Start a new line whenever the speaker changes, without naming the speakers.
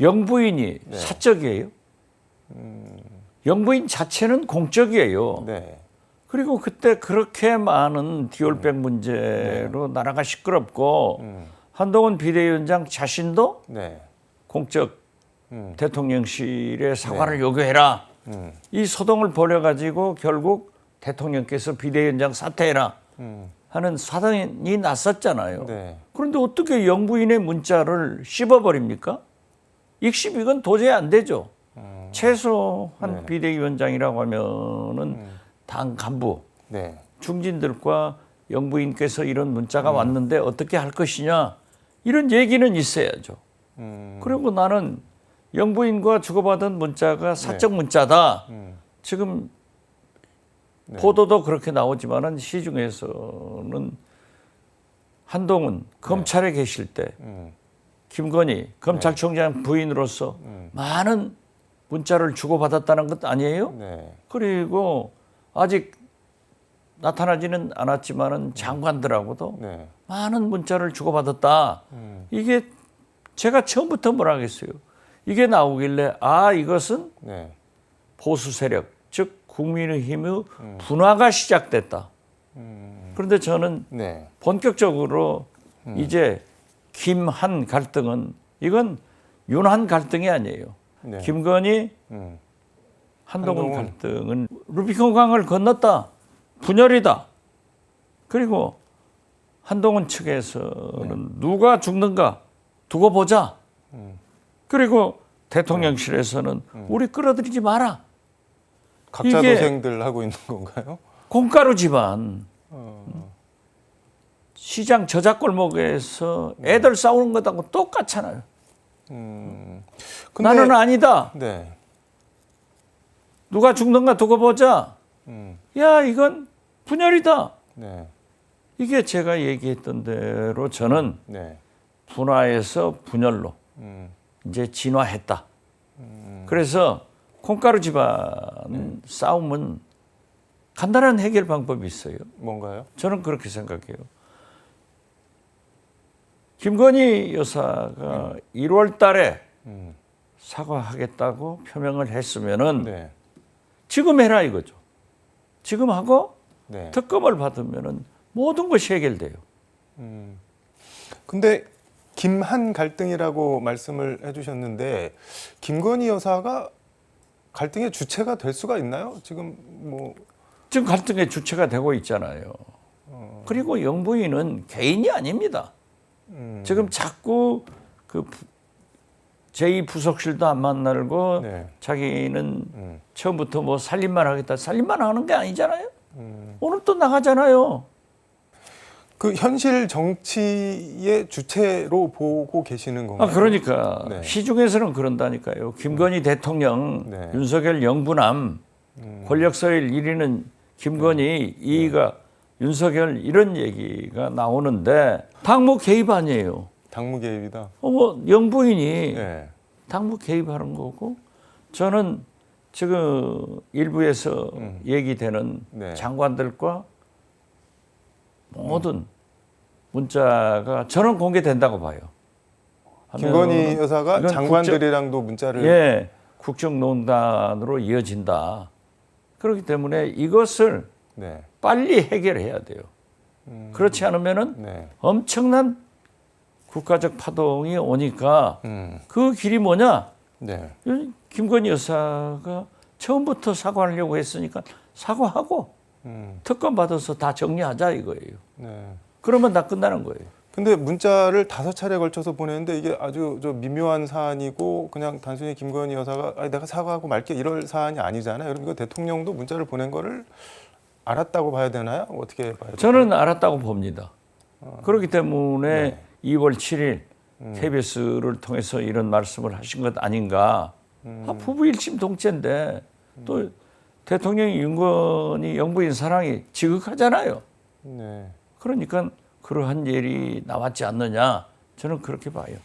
영부인이
네.
사적이에요. 영부인 자체는 공적이에요.
네.
그리고 그때 그렇게 많은 디올백 문제로 나라가 시끄럽고
음.
한동훈 비대위원장 자신도
네.
공적
음.
대통령실에 사과를 요구해라.
음.
이 소동을 벌여가지고 결국 대통령께서 비대위원장 사퇴해라
음.
하는 사단이 났었잖아요.
네.
그런데 어떻게 영부인의 문자를 씹어버립니까? 익십 이건 도저히 안 되죠.
음.
최소한
네.
비대위원장이라고 하면은 당 간부
네.
중진들과 영부인께서 이런 문자가
음.
왔는데 어떻게 할 것이냐 이런 얘기는 있어야죠.
음.
그리고 나는 영부인과 주고받은 문자가 사적 문자다.
음.
지금
네.
보도도 그렇게 나오지만은 시중에서는 한동훈 검찰에 계실 때
음.
김건희 검찰총장 부인으로서
음.
많은 문자를 주고받았다는 것 아니에요?
네.
그리고 아직 나타나지는 않았지만은 장관들하고도
네.
많은 문자를 주고받았다.
음.
이게 제가 처음부터 뭐라 하겠어요. 이게 나오길래 아 이것은
네.
보수 세력 즉 국민의힘의 분화가 시작됐다.
음.
그런데 저는
네.
본격적으로 이제 김한 갈등은 이건 윤한 갈등이 아니에요.
네.
김건희
음.
한동훈,
한동훈.
갈등은 루비콘 강을 건넜다. 분열이다. 그리고 한동훈 측에서는 누가 죽는가 두고 보자.
음.
그리고 대통령실에서는 우리 끌어들이지 마라.
각자 도생들 하고 있는 건가요?
공가루 집안
어.
시장 저작골목에서 애들 싸우는 것하고 똑같잖아요.
음. 근데
나는 아니다.
네.
누가 죽는가 두고 보자.
음.
야 이건 분열이다.
네.
이게 제가 얘기했던 대로 저는
네.
분화에서 분열로
음.
이제 진화했다. 그래서 콩가루 집안 싸움은 간단한 해결 방법이 있어요.
뭔가요?
저는 그렇게 생각해요. 김건희 여사가 1월 달에
음.
사과하겠다고 표명을 했으면은
네.
지금 해라 이거죠. 지금 하고
네.
특검을 받으면은 모든 것이 해결돼요.
음. 근데 김한 갈등이라고 말씀을 해주셨는데 김건희 여사가 갈등의 주체가 될 수가 있나요? 지금 뭐
지금 갈등의 주체가 되고 있잖아요. 그리고 영부인은 개인이 아닙니다.
음.
지금 자꾸 그 부- 제2 부속실도 안 만나고
네.
자기는
음.
처음부터 뭐 살림만 하겠다. 살림만 하는 게 아니잖아요.
음.
오늘 또 나가잖아요.
그 현실 정치의 주체로 보고 계시는 건가요?
아 그러니까
네.
시중에서는 그런다니까요. 김건희 대통령,
네.
윤석열 영부남,
음.
권력서열 1위는 김건희, 2위가 윤석열 이런 얘기가 나오는데 당무 개입 아니에요.
당무 개입이다.
어, 뭐 영부인이
네.
당무 개입하는 거고 저는 지금 일부에서
음.
얘기되는
네.
장관들과 모든 문자가 저는 공개된다고 봐요.
김건희 여사가 장관들이랑도 문자를
예, 국정농단으로 이어진다. 그렇기 때문에 이것을
네.
빨리 해결해야 돼요.
음.
그렇지 않으면은
네.
엄청난 국가적 파동이 오니까
음.
그 길이 뭐냐?
네.
김건희 여사가 처음부터 사과하려고 했으니까 사과하고
음.
특검 받아서 다 정리하자 이거예요.
네.
그러면 다 끝나는 거예요.
근데 문자를 다섯 차례 걸쳐서 보내는데 이게 아주 저 미묘한 사안이고 그냥 단순히 김건희 여사가 아, 내가 사과하고 말게 이럴 사안이 아니잖아요. 그럼 이거 대통령도 문자를 보낸 거를 알았다고 봐야 되나요? 어떻게 봐야 돼요?
저는 알았다고 봅니다. 그렇기 때문에
네.
2월 7일
음.
KBS를 통해서 이런 말씀을 하신 것 아닌가.
음.
아, 부부 일심 동체인데 또 대통령이 윤건이 영부인 사랑이 지극하잖아요.
네.
그러니까 그러한 일이 나왔지 않느냐 저는 그렇게 봐요.